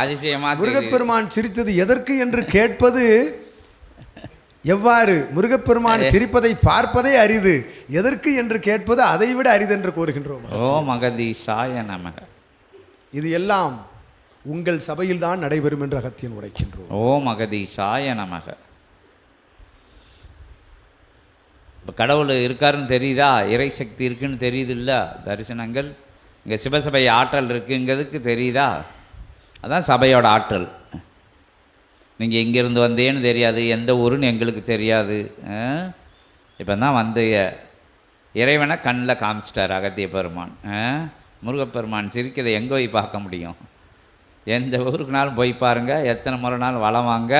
அதிசயமா தெரியுது. முருகப்பெருமான் சிரித்தது எதற்கு என்று கேட்பது எவ்வாறு? முருகப்பெருமான் சிரிப்பதை பார்ப்பதே அரிது. எதற்கு என்று கேட்பது அதைவிட அரிது என்று கூறுகின்றோம். ஓ மகதீஷாய நமக. இது எல்லாம் உங்கள் சபையில் தான் நடைபெறும் என்று அகத்தியன் உரைக்கின்றோம். ஓ மகதீஷாய நமக. இப்போ கடவுள் இருக்காருன்னு தெரியுதா? இறை சக்தி இருக்குன்னு தெரியுதுல்ல? தரிசனங்கள். இங்கே சிவசபை ஆற்றல் இருக்குங்கிறதுக்கு தெரியுதா? அதான் சபையோட ஆற்றல். நீங்கள் எங்கேருந்து வந்தேன்னு தெரியாது எந்த ஊருன்னு எங்களுக்கு தெரியாது. இப்போ தான் வந்து இறைவனை கண்ணில் காமிச்சிட்டார் அகத்திய பெருமான். ஆ? முருகப்பெருமான் சிரிக்கிறதை எங்கே போய் பார்க்க முடியும்? எந்த ஊருக்குனாலும் போய் பாருங்கள் எத்தனை முறை நாள் வளம் வாங்க.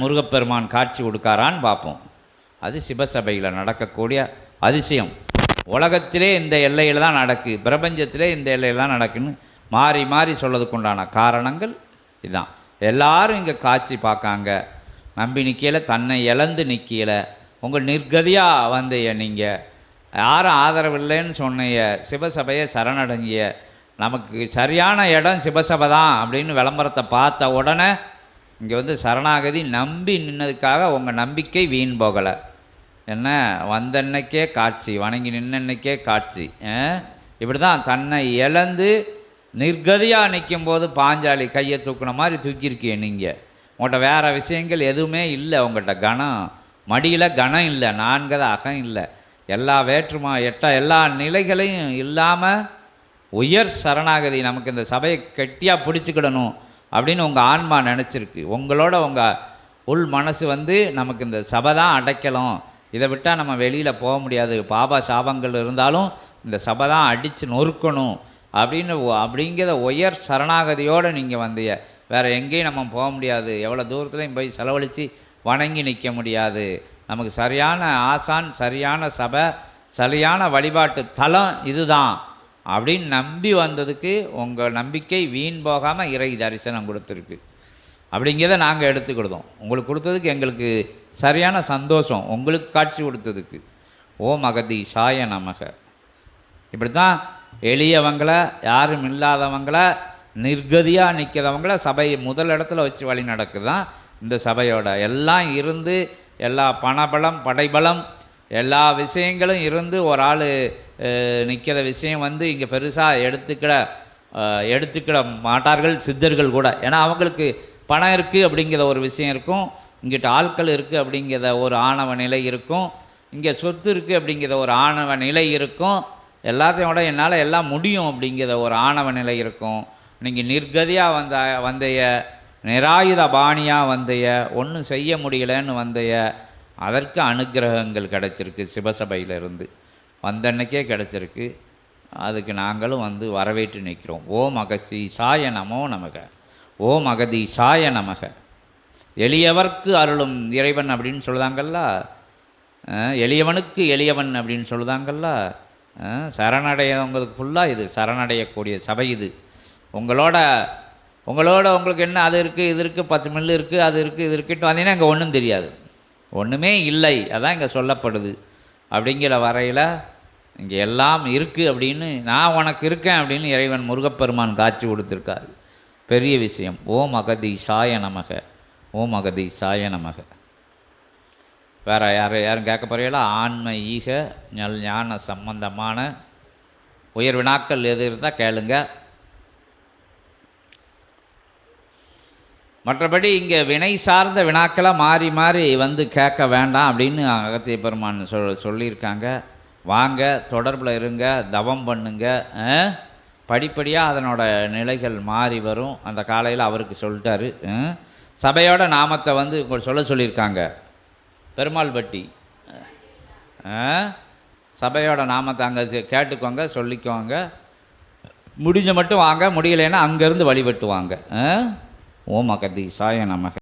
முருகப்பெருமான் காட்சி கொடுக்காரான்னு பார்ப்போம். அது சிவசபையில் நடக்கக்கூடிய அதிசயம். உலகத்திலே இந்த எல்லையில் தான் நடக்கு பிரபஞ்சத்திலே இந்த எல்லையில் தான் நடக்குன்னு மாறி மாறி சொல்லதுக்குண்டான காரணங்கள் இதுதான் எல்லாரும் இங்கே காட்சி பார்க்காங்க. நம்பி நிற்கல தன்னை இழந்து நிற்கல உங்கள் நிர்கதியாக வந்தைய நீங்கள் யாரும் ஆதரவில்லைன்னு சொன்னைய சிவசபையை சரணடைஞ்சிய நமக்கு சரியான இடம் சிவசபை தான் அப்படின்னு விளம்பரத்தை பார்த்த உடனே இங்கே வந்து சரணாகதி நம்பி நின்னதுக்காக உங்கள் நம்பிக்கை வீண் போகலை. என்ன? வந்தன்னைக்கே காட்சி வணங்கி நின்னன்னைக்கே காட்சி. இப்படி தான் தன்னை இழந்து நிர்கதியாக நிற்கும்போது பாஞ்சாலி கையை தூக்குன மாதிரி தூக்கியிருக்கீங்க நீங்கள் உங்கள்கிட்ட வேறு விஷயங்கள் எதுவுமே இல்லை உங்கள்கிட்ட கணம். மடியில் கணம் இல்லை நான்கத அகம் இல்லை. எல்லா வேற்றுமா எட்ட எல்லா நிலைகளையும் இல்லாமல் உயர் சரணாகதி நமக்கு இந்த சபையை கெட்டியாக பிடிச்சிக்கிடணும் அப்படின்னு உங்கள் ஆன்மா நினச்சிருக்கு. உங்களோட உங்கள் உள் மனசு வந்து நமக்கு இந்த சபை தான் அடைக்கலாம். இதை விட்டால் நம்ம வெளியில் போக முடியாது. பாபா சாபங்கள் இருந்தாலும் இந்த சபை தான் அடித்து நொறுக்கணும். அப்படின்னு ஒ- அப்படிங்கிற உயர் சரணாகதியோடு நீங்கள் வந்தீங்க வேறு எங்கேயும் நம்ம போக முடியாது. எவ்வளோ தூரத்துலையும் போய் செலவழித்து வணங்கி நிற்க முடியாது. நமக்கு சரியான ஆசான் சரியான சபை சரியான வழிபாட்டு தலம் இதுதான். அப்படின்னு நம்பி வந்ததுக்கு உங்கள் நம்பிக்கை வீண் போகாமல் இறை தரிசனம் கொடுத்துருக்கு. அப்படிங்கிறத நாங்கள் எடுத்துக்கிடுதோம். உங்களுக்கு கொடுத்ததுக்கு எங்களுக்கு சரியான சந்தோஷம். உங்களுக்கு காட்சி கொடுத்ததுக்கு. ஓ மகதி சாய நமக. இப்படி தான் எளியவங்களை யாரும் இல்லாதவங்கள நிர்கதியாக நிற்கிறவங்கள சபை முதல் இடத்துல வச்சு வழி நடக்குதான் இந்த சபையோட. எல்லாம் இருந்து எல்லா பணபலம் படைபலம் எல்லா விஷயங்களும் இருந்து ஒரு ஆள் நிற்கிற விஷயம் வந்து இங்கே பெருசாக எடுத்துக்கிட எடுத்துக்கிட மாட்டார்கள் சித்தர்கள் கூட. ஏன்னா அவங்களுக்கு பணம் இருக்குது அப்படிங்கிற ஒரு விஷயம் இருக்கும். இங்கிட்ட ஆட்கள் இருக்குது அப்படிங்கிற ஒரு ஆணவ நிலை இருக்கும். இங்கே சொத்து இருக்குது அப்படிங்கிற ஒரு ஆணவ நிலை இருக்கும். எல்லாத்தையும் விட என்னால் எல்லாம் முடியும் அப்படிங்கிற ஒரு ஆணவ நிலை இருக்கும். நீங்கள் நிர்கதியாக வந்த வந்தைய நிராயுத பாணியாக வந்தைய ஒன்றும் செய்ய முடியலன்னு வந்தைய அதற்கு அனுக்கிரகங்கள் கிடச்சிருக்கு சிவசபையிலிருந்து. வந்த அன்னைக்கே கிடச்சிருக்கு. அதுக்கு நாங்களும் வந்து வரவேற்று நிற்கிறோம். ஓ அகசி சாய நமோ நமக. ஓ மகதி சாய நமக. எளியவர்க்கு அருளும் இறைவன் அப்படின்னு சொல்லுதாங்கல்ல? எளியவனுக்கு எளியவன் அப்படின்னு சொல்லுதாங்கல்ல? சரணடையவங்களுக்கு ஃபுல்லாக இது சரணடையக்கூடிய சபை இது. உங்களோட உங்களோட உங்களுக்கு என்ன அது இருக்குது இது இருக்குது பத்து மில்லு இருக்குது அது இருக்குது இது இருக்குட்டு வந்தீங்கன்னா இங்கே ஒன்றும் தெரியாது. ஒன்றுமே இல்லை அதான் இங்கே சொல்லப்படுது. அப்படிங்கிற வரையில் இங்கே எல்லாம் இருக்குது அப்படின்னு நான் உனக்கு இருக்கேன் அப்படின்னு இறைவன் முருகப்பெருமான் காட்சி கொடுத்துருக்காரு. பெரிய விஷயம். ஓம் அகதி சாய நமக. ஓம் அகதி சாய நமக. வேறு யார் யாரும் கேட்க போறீங்களா? ஆன்ம ஈக நல் ஞான சம்பந்தமான உயர் வினாக்கள் எது இருந்தால் கேளுங்க. மற்றபடி இங்கே வினை சார்ந்த வினாக்களை மாறி மாறி வந்து கேட்க வேண்டாம் அப்படின்னு அகத்திய பெருமான் சொல் சொல்லியிருக்காங்க. வாங்க தொடர்பில் இருங்க தவம் பண்ணுங்க படிப்படியாக அதனோட நிலைகள் மாறி வரும். அந்த காலையில் அவருக்கு சொல்லிட்டாரு சபையோட நாமத்தை வந்து சொல்ல சொல்லியிருக்காங்க. பெருமாள் பட்டி ஆ? சபையோட நாமத்தை அங்கே கேட்டுக்கோங்க சொல்லிக்கோங்க முடிஞ்ச மட்டும் வாங்க முடியலைன்னா அங்கேருந்து வழிபட்டு வாங்க ஆ? ஓம் சாய நமக